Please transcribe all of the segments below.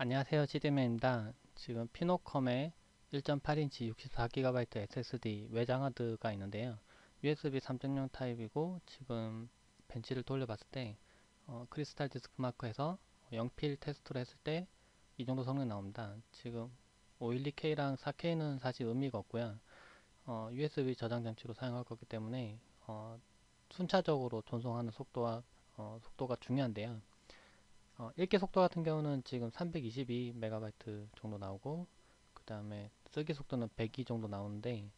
안녕하세요 시드맨입니다. 지금 피노컴에 1.8인치 64GB SSD 외장 하드가 있는데요. USB 3.0 타입이고 지금 벤치를 돌려봤을 때 어, 크리스탈 디스크 마크에서 연필 테스트를 했을 때 이 정도 성능 나옵니다. 지금 512K랑 4K는 사실 의미가 없고요. 어, USB 저장 장치로 사용할 거기 때문에 어, 순차적으로 전송하는 속도와 어, 속도가 중요한데요 어, 읽기 속도 같은 경우는 지금 322MB 정도 나오고 그 다음에 쓰기 속도는 102 정도 나오는데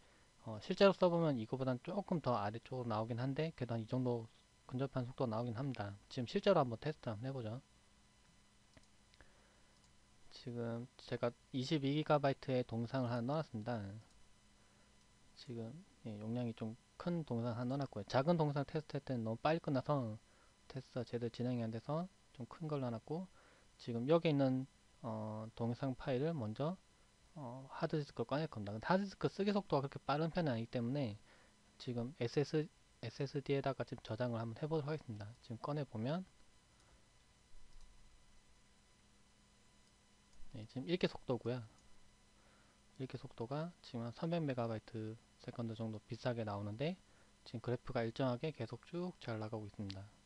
어, 실제로 써보면 이거보단 조금 더 아래쪽으로 나오긴 한데 그래도 한이 정도 근접한 속도가 나오긴 합니다. 지금 실제로 한번 테스트 한번 해보죠. 지금 제가 22GB의 동상을 하나 넣었습니다. 지금 예, 용량이 좀 큰 동상 하나 넣어놨고요. 작은 동상 테스트 할 때는 너무 빨리 끝나서 테스트가 제대로 진행이 안 돼서 좀 큰 걸로 놨고 지금 여기 있는 어, 동영상 파일을 먼저 어, 하드디스크를 꺼낼 겁니다. 하드디스크 쓰기 속도가 그렇게 빠른 편이 아니기 때문에 지금 SS, SSD에다가 지금 저장을 한번 해보도록 하겠습니다. 지금 꺼내보면 네, 지금 읽기 속도고요. 읽기 속도가 지금 한 300MB 세컨드 정도 비싸게 나오는데 지금 그래프가 일정하게 계속 쭉 잘 나가고 있습니다.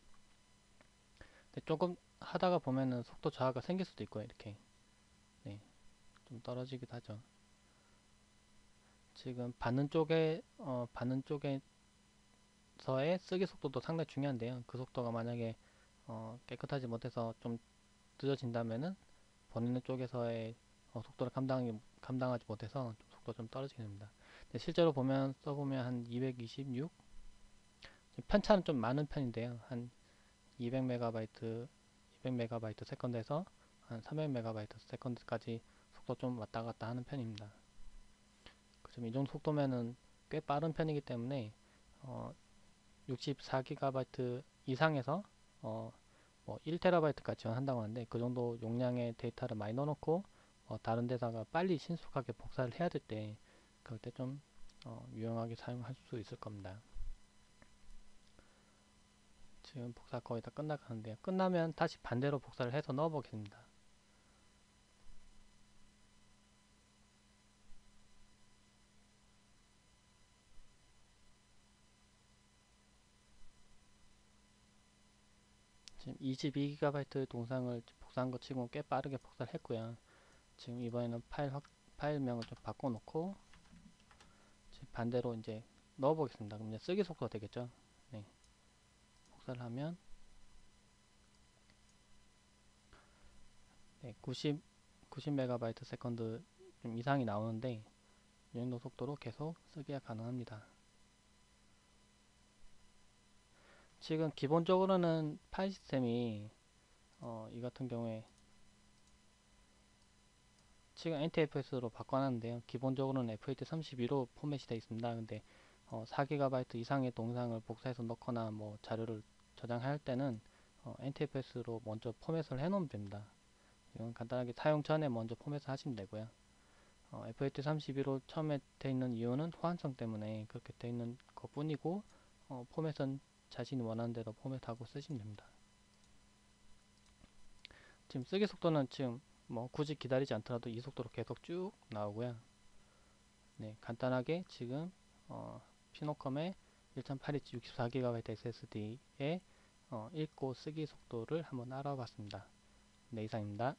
조금 하다가 보면은 속도 저하가 생길 수도 있고요 이렇게. 네, 좀 떨어지기도 하죠. 지금 받는 쪽에 어, 받는 쪽에서의 쓰기 속도도 상당히 중요한데요. 그 속도가 만약에 어, 깨끗하지 못해서 좀 늦어진다면은 보내는 쪽에서의 어, 속도를 감당, 감당하지 못해서 좀 속도가 좀 떨어지게 됩니다. 실제로 보면 써보면 한 226 편차는 좀 많은 편인데요. 한 200MB 200MB 세컨드에서 한 300MB 세컨드까지 속도 좀 왔다 갔다 하는 편입니다. 그럼 이 정도 속도면은 꽤 빠른 편이기 때문에 어 64GB 이상에서 어 뭐 1TB까지 지원한다고 하는데 그 정도 용량의 데이터를 많이 넣어놓고 어 다른 데다가 빨리 신속하게 복사를 해야 될 때 그럴 때좀 어 유용하게 사용할 수 있을 겁니다. 지금 복사 거의 다 끝나가는데요. 끝나면 다시 반대로 복사를 해서 넣어 보겠습니다. 지금 22GB 동상을 복사한 것 치고 꽤 빠르게 복사를 했고요. 지금 이번에는 파일 확, 파일명을 좀 바꿔놓고 반대로 이제 넣어보겠습니다. 그럼 이제 쓰기 속도가 되겠죠. 네. 복사를 하면 네, 90 90MB 세컨드 좀 이상이 나오는데 이 정도 속도로 계속 쓰기가 가능합니다. 지금 기본적으로는 파일 시스템이 어, 이 같은 경우에 지금 NTFS로 바꿔놨는데요. 기본적으로는 FAT32로 포맷이 되어 있습니다. 근데 어, 4GB 이상의 동상을 복사해서 넣거나 뭐 자료를 저장할 때는 어, NTFS로 먼저 포맷을 해 놓으면 됩니다. 이건 간단하게 사용 전에 먼저 포맷을 하시면 되고요. 어, FAT32로 처음에 돼 있는 이유는 호환성 때문에 그렇게 돼 있는 것 뿐이고 어, 포맷은 자신이 원하는 대로 포맷하고 쓰시면 됩니다. 지금 쓰기 속도는 지금 뭐 굳이 기다리지 않더라도 이 속도로 계속 쭉 나오고요. 네, 간단하게 지금 어, 피노컴의 1.8인치 64GB SSD에 어, 읽고 쓰기 속도를 한번 알아봤습니다. 네, 이상입니다.